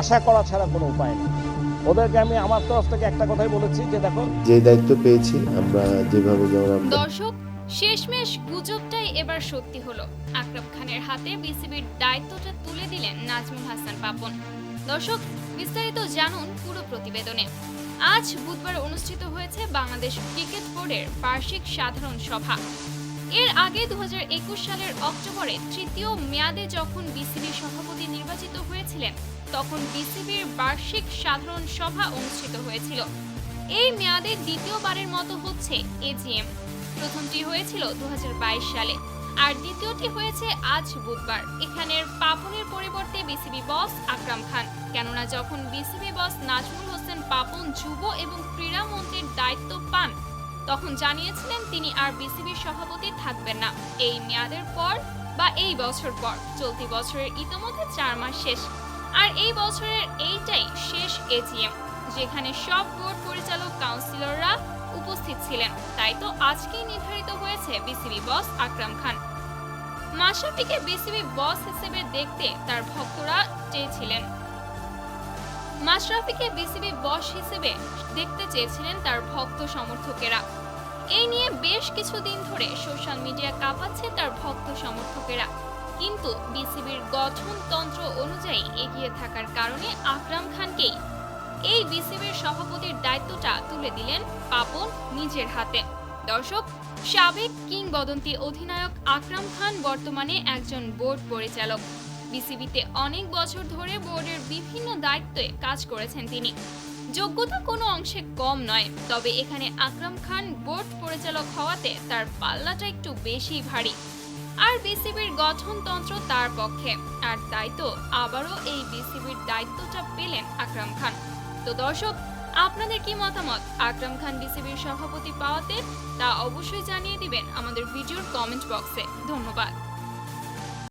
আশা করা ছাড়া কোনো উপায় নেই। ওদেরকে আমি আমার তরফ থেকে একটা কথাই বলেছি যে দেখো যে দায়িত্ব পেয়েছি আমরা যেভাবে যেমন দর্শক শেষমেশ গুজবটাই এবার সত্যি হলো। আকরাম খানের হাতে বিসিবির দায়িত্বটা তুলে দিলেন নাজমুল হাসান পাপন। দর্শক বিস্তারিত জানুন পুরো প্রতিবেদনে। আজ বুধবার অনুষ্ঠিত হয়েছে বাংলাদেশ ক্রিকেট বোর্ডের বার্ষিক সাধারণ সভা। এর আগে দু সালের অক্টোবরে তৃতীয় মেয়াদে যখন বিসিবির সভাপতি নির্বাচিত হয়েছিলেন, তখন বিসিবির বার্ষিক সাধারণ সভা অনুষ্ঠিত হয়েছিল। এই মেয়াদে দ্বিতীয়বারের মতো হচ্ছে এজিএম। প্রথমটি হয়েছিল দু হাজার বাইশ সালে, আর দ্বিতীয়টি হয়েছে আজ বুধবার। এখানের পাপনের পরিবর্তে বিসিবি বস আকরাম খান। কেননা যখন বিসিবি বস নাজমুল হোসেন পাপন, যুব এবং ক্রীড়া তখন জানিয়েছিলেন তিনি আর বিসিবির সভাপতি থাকবেন না। এই মেয়াদের পর বা এই বছর পর, চলতি বছরের ইতোমধ্যে চার মাস শেষ। আর এই বছরের এইটাই শেষ এজিএম, যেখানে সব বোর্ড পরিচালক কাউন্সিলররা উপস্থিত ছিলেন। তাই তো আজকেই নির্ধারিত হয়েছে বিসিবি বস আকরাম খান। মাশরাফিকে বিসিবি বস হিসেবে দেখতে তার ভক্তরা চেয়েছিলেন। মাশরাফিকে বিসিবি বস হিসেবে দেখতে চেয়েছিলেন তার ভক্ত সমর্থকেরা। এই নিয়ে বেশ কিছুদিন ধরে সোশ্যাল মিডিয়া কাঁপাচ্ছে তার ভক্ত সমর্থকেরা। কিন্তু বিসিবির গঠনতন্ত্র অনুযায়ী এগিয়ে থাকার কারণে আকরাম খানকেই এই বিসিবির সভাপতির দায়িত্বটা তুলে দিলেন পাপন নিজের হাতে। দর্শক, সাবেক কিংবদন্তি অধিনায়ক আকরাম খান বর্তমানে একজন বোর্ড পরিচালক। বিসিবিতে অনেক বছর ধরে বোর্ডের বিভিন্ন দায়িত্বে কাজ করেছেন তিনি। যোগ্যতা কোনো অংশে কম নয়, তবে এখানে আকরাম খান বোর্ড পরিচালক হওয়াতে তার পাল্লাটা একটু বেশি ভারী। আর বিসিবির গঠনতন্ত্র তার পক্ষে, আর তাই তো আবারও এই বিসিবির দায়িত্বটা পেলেন আকরাম খান। তো দর্শক, আপনাদের কি মতামত? আকরাম খান বিসিবির সভাপতি পাওয়াতে তা অবশ্যই জানিয়ে দিবেন আমাদের ভিডিওর কমেন্ট বক্সে। ধন্যবাদ।